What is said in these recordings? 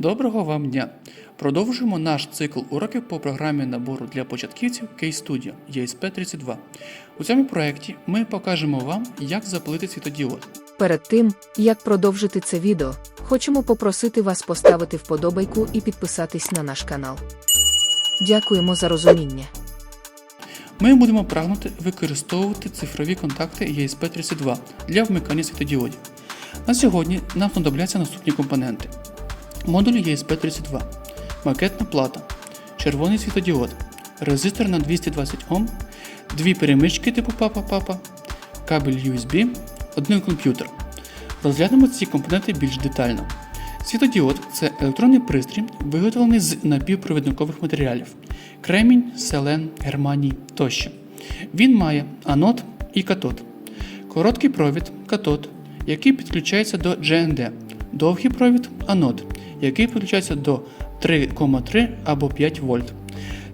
Доброго вам дня! Продовжуємо наш цикл уроків по програмі набору для початківців Case Studio ESP32. У цьому проєкті ми покажемо вам, як запалити світодіод. Перед тим, як продовжити це відео, хочемо попросити вас поставити вподобайку і підписатись на наш канал. Дякуємо за розуміння. Ми будемо прагнути використовувати цифрові контакти ESP32 для вмикання світодіодів. На сьогодні нам знадобляться наступні компоненти: модуль ESP32, макетна плата, червоний світодіод, резистор на 220 Ом, дві перемички типу папа-папа, кабель USB, один комп'ютер. Розглянемо ці компоненти більш детально. Світодіод це електронний пристрій, виготовлений з напівпровідникових матеріалів. Кремінь, селен, германій тощо. Він має анод і катод. Короткий провід катод, який підключається до GND, довгий провід анод, який підключається до 3,3 або 5 вольт.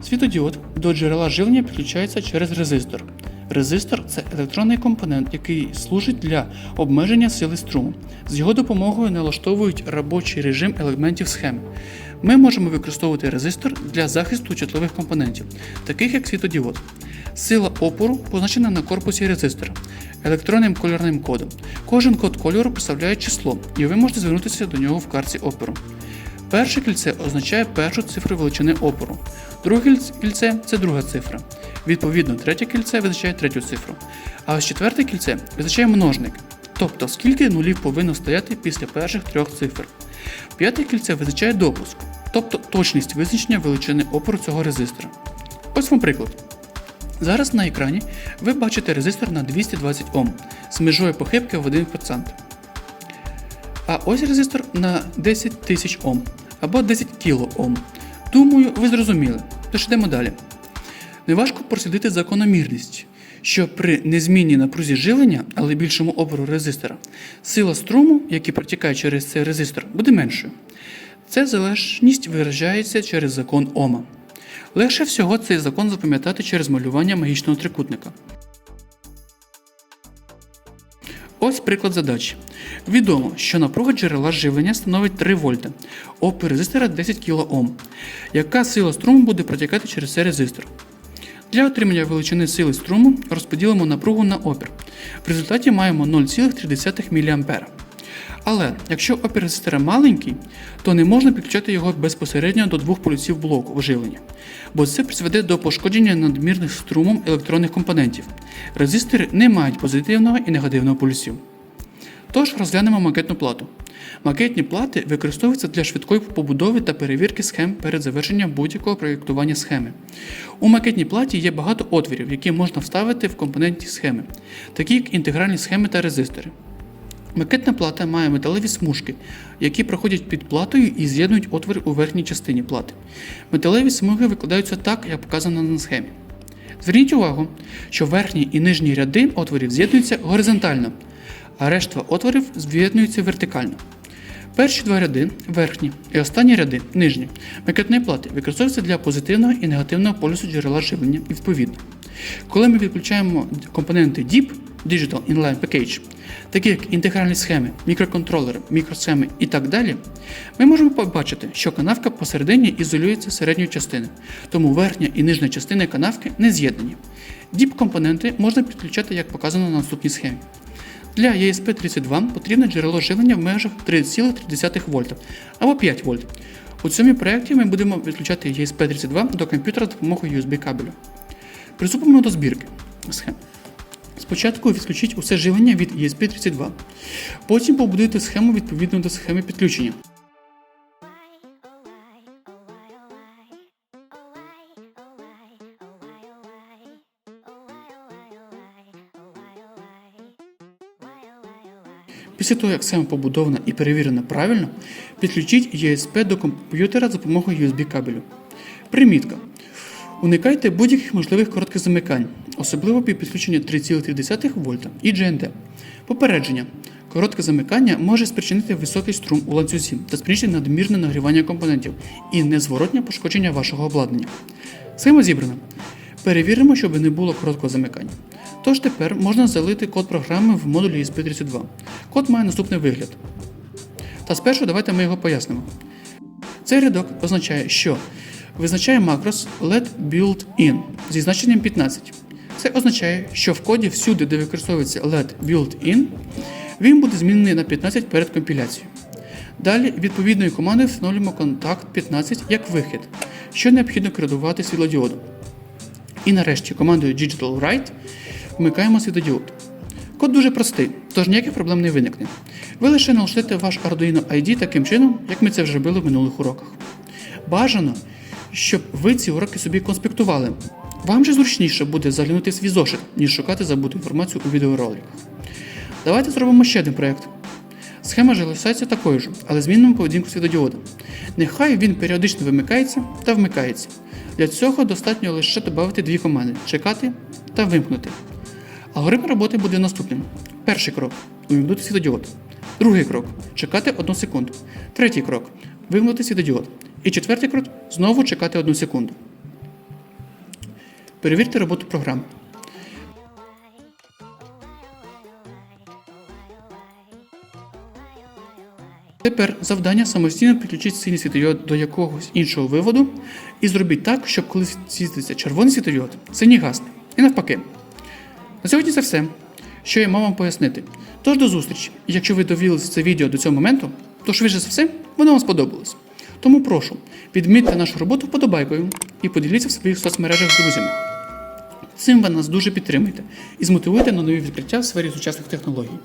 Світодіод до джерела живлення підключається через резистор. Резистор це електронний компонент, який служить для обмеження сили струму. З його допомогою налаштовують робочий режим елементів схеми. Ми можемо використовувати резистор для захисту чутливих компонентів, таких як світодіод. Сила опору позначена на корпусі резистора електронним кольорним кодом. Кожен код кольору представляє число, і ви можете звернутися до нього в карті опору. Перше кільце означає першу цифру величини опору. Друге кільце це друга цифра. Відповідно, третє кільце визначає третю цифру. А ось четверте кільце визначає множник, тобто скільки нулів повинно стояти після перших трьох цифр. П'яте кільце визначає допуск, тобто точність визначення величини опору цього резистора. Ось вам приклад. Зараз на екрані ви бачите резистор на 220 Ом з межою похибки в 1%. А ось резистор на 10 тисяч Ом або 10 кОм. Думаю, ви зрозуміли. Тож йдемо далі. Неважко прослідити закономірність, що при незмінній напрузі живлення, але більшому опору резистора, сила струму, який протікає через цей резистор, буде меншою. Ця залежність виражається через закон Ома. Легше всього цей закон запам'ятати через малювання магічного трикутника. Ось приклад задачі. Відомо, що напруга джерела живлення становить 3 вольта, опір резистора 10 кОм. Яка сила струму буде протікати через цей резистор? Для отримання величини сили струму розподілимо напругу на опір. В результаті маємо 0,3 мА. Але якщо опір резистора маленький, то не можна підключати його безпосередньо до двох полюсів блоку живлення, бо це призведе до пошкодження надмірних струмом електронних компонентів. Резистори не мають позитивного і негативного полюсів. Тож розглянемо макетну плату. Макетні плати використовуються для швидкої побудови та перевірки схем перед завершенням будь-якого проєктування схеми. У макетній платі є багато отворів, які можна вставити в компоненті схеми, такі як інтегральні схеми та резистори. Макетна плата має металеві смужки, які проходять під платою і з'єднують отвори у верхній частині плати. Металеві смуги викладаються так, як показано на схемі. Зверніть увагу, що верхні і нижні ряди отворів з'єднуються горизонтально, а решта отворів з'єднуються вертикально. Перші два ряди верхні і останні ряди нижні макетної плати використовуються для позитивного і негативного полюсу джерела живлення і відповідно. Коли ми відключаємо компоненти DIP Digital Inline Package, такі як інтегральні схеми, мікроконтролери, мікросхеми і так далі, ми можемо побачити, що канавка посередині ізолюється середньої частини, тому верхня і нижня частини канавки не з'єднані. DIP-компоненти можна підключати, як показано на наступній схемі. Для ESP32 потрібне джерело живлення в межах 3,3 вольта або 5 вольт. У цьому проєкті ми будемо відключати ESP32 до комп'ютера за допомогою USB кабелю. Приступимо до збірки схем. Спочатку відключіть усе живлення від ESP32. Потім побудуйте схему відповідно до схеми підключення. Після того, як схема побудована і перевірена правильно, підключіть ESP до комп'ютера за допомогою USB кабелю. Примітка. Уникайте будь-яких можливих коротких замикань, особливо при підключенні 3,3 вольта і GND. Попередження. Коротке замикання може спричинити високий струм у ланцюзі та спричинити надмірне нагрівання компонентів і незворотнє пошкодження вашого обладнання. Схема зібрана. Перевіримо, щоб не було короткого замикання. Тож тепер можна залити код програми в модулі ESP32. Код має наступний вигляд. Та спершу давайте ми його пояснимо. Цей рядок означає, що визначає макрос LED built-in зі значенням 15. Це означає, що в коді всюди, де використовується LED built-in, він буде змінений на 15 перед компіляцією. Далі відповідною командою встановлюємо контакт 15 як вихід, що необхідно керувати світлодіодом. І нарешті командою Digital Write вмикаємо світодіод. Код дуже простий, тож ніяких проблем не виникне. Ви лише налаштуєте ваш Arduino ID таким чином, як ми це вже робили в минулих уроках. Бажано, щоб ви ці уроки собі конспектували. Вам же зручніше буде заглянути свій зошит, ніж шукати забуту інформацію у відеороликах. Давайте зробимо ще один проєкт. Схема ж залишається такою ж, але змінимо поведінку світодіода. Нехай він періодично вимикається та вмикається. Для цього достатньо лише додати дві команди чекати та вимкнути. Алгоритм роботи буде наступним. Перший крок увімкнути світодіод. Другий крок чекати 1 секунду. Третій крок вимкнути світодіод. І четвертий крок знову чекати 1 секунду. Перевірте роботу програми. Тепер завдання самостійно підключити синій світодіод до якогось іншого виводу і зробіть так, щоб коли світиться червоний світодіод, синій гасне. І навпаки. На сьогодні це все, що я мав вам пояснити. Тож до зустрічі. Якщо ви довілися це відео до цього моменту, то швидше за все, воно вам сподобалось. Тому прошу, відмітьте нашу роботу вподобайкою і поділіться в своїх соцмережах з друзями. Цим ви нас дуже підтримуєте і змотивуєте на нові відкриття в сфері сучасних технологій.